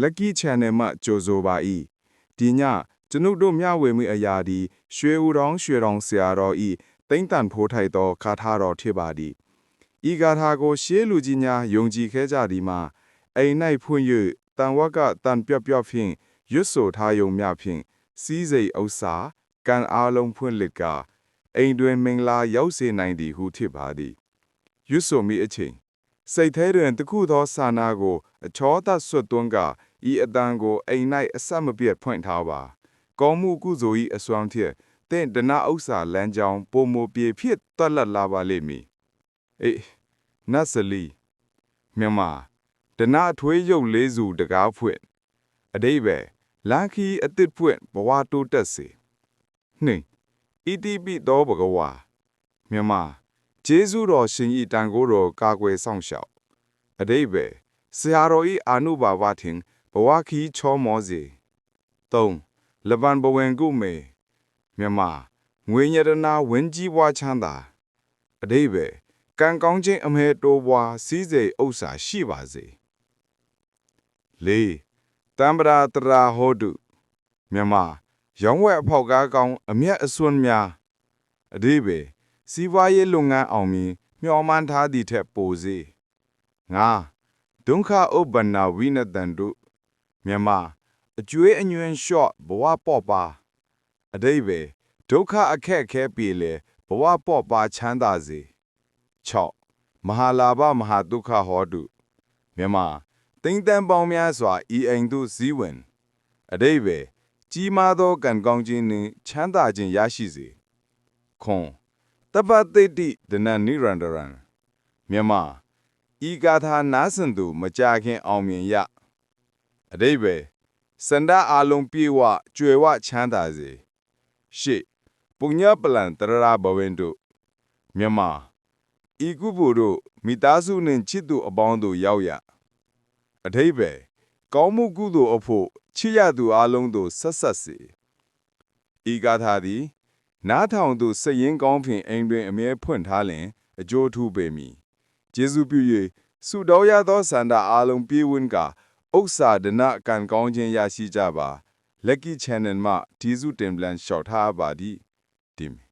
Lucky Channel မှကြိုဆိုပါ၏ဒီညကျွန်ုပ်တို့မျှဝေမှုအရာဒီရွှေဦးတော်ရွှေတော်ဆရာတော်ဤတိမ့်တန်ဖိုးထိုက်သောခါထာတော်ဖြစ်ပါသည်ဤဂါထာကို ရှေးလူကြီးများယုံကြည်ခဲ့ကြသည်မှာအိမ်၌ဖွင့်၍တန်ဝက်ကတန်ပြော့ပြော့ဖြင့်ရွတ်ဆိုထားယုံမျဖြင့်စီးစိမ်ဥစ္စာကံအားလုံးဖွင့်လစ်ကအိမ်တွင်မင်္ဂလာရောက်စေနိုင်သည်ဟုထစ်ပါသည်ရွတ်ဆိုမိအချိန် စိတ်ထဲတွင်တခုသောစာနာကိုအချောသဆွတ်သွန်းကဤအတန်ကိုအိမ်၌အဆက်မပြတ်ဖွင့်ထားပါကောင်းမှုကုသိုလ်၏အစွမ်းဖြင့်တင့်ဒနာဥစ္စာလမ်းကြောင်းပုံမပြေဖြစ်တွက်လက်လာပါလိမ့်မည်အေးနတ်စလီမြန်မာဒနာအထွေးရုပ်လေးစုတကားဖွင့်အတိဘယ်လန်ခီအတစ်ဖွင့်ဘဝတိုးတက်စေနှင်းဣတိပိသောဘဂဝါမြန်မာ ဂျေဇုတော်ရှင်ဤတန်ကိုယ်တော်ကာကွယ်ဆောင်ရှောက်အတိဘယ်ဆရာတော်ဤအာနုဘာဝထင်ဘဝခီချောမောစေ၃လဗန်ဘဝင်ကုမေမြန်မာငွေညရနာဝင်းကြီးပွားချမ်းသာအတိဘယ်ကံကောင်းခြင်းအမဲတိုးပွားစည်းစိမ်ဥစ္စာရှိပါစေ၄တံပရာတရာဟောတုမြန်မာရောင်းဝယ်အဖောက်ကားကောင်းအမျက်အစွန်းများအတိဘယ် စီးပွားရေးလုပ်ငန်းအောင်မြင်မျှော်မှန်းထားသည့်ထက်ပိုစေငါဒုက္ခဥပ္ပန္နဝိနတန္တုမြန်မာအကျွေးအညွန့်လျှော့ဘဝပေါ့ပါအတိဘယ်ဒုက္ခအခက်အခဲပြေလေဘဝပေါ့ပါချမ်းသာစေ6မဟာလာဘမဟာဒုက္ခဟောတုမြန်မာတိမ့်တန်ပေါင်းများစွာဤအိမ်သို့စည်းဝင်အတိဘယ်ကြီးမားသောကံကောင်းခြင်းနှင့်ချမ်းသာခြင်းရရှိစေခွန် တပ္ပတိတိဒနနိရန္ဒရံမြန်မာဤဂါထာနားစင်သူမကြခင်အောင်မြင်ရအတိဘယ်စန္ဒအာလုံးပြေဝကြွယ်ဝချမ်းသာစေရှေ့ပုညပလံတရရာဘဝင်တို့မြန်မာဤကုဖို့တို့မိသားစုနှင့်ချစ်သူအပေါင်းတို့ရောက်ရအထိပ္ပယ်ကောင်းမှုကုသိုလ်အဖို့ချစ်ရသူအလုံးတို့ဆက်ဆက်စေဤဂါထာသည် နားထောင်သူစည်ရင်ကောင်းဖြင့်အိမ်တွင်အမြဲဖွင့်ထားလျင် အကျိုးထူးပေမည်ကျေးဇူးပြု၍ဆုတောင်းရသောစန္ဒအလုံးပြေးဝန်းကဥစ္စာဒနာကံကောင်းခြင်းရရှိကြပါ Lucky Channel မှဒီစုတင်ပလန်လျှောက်ထားပါသည်တင်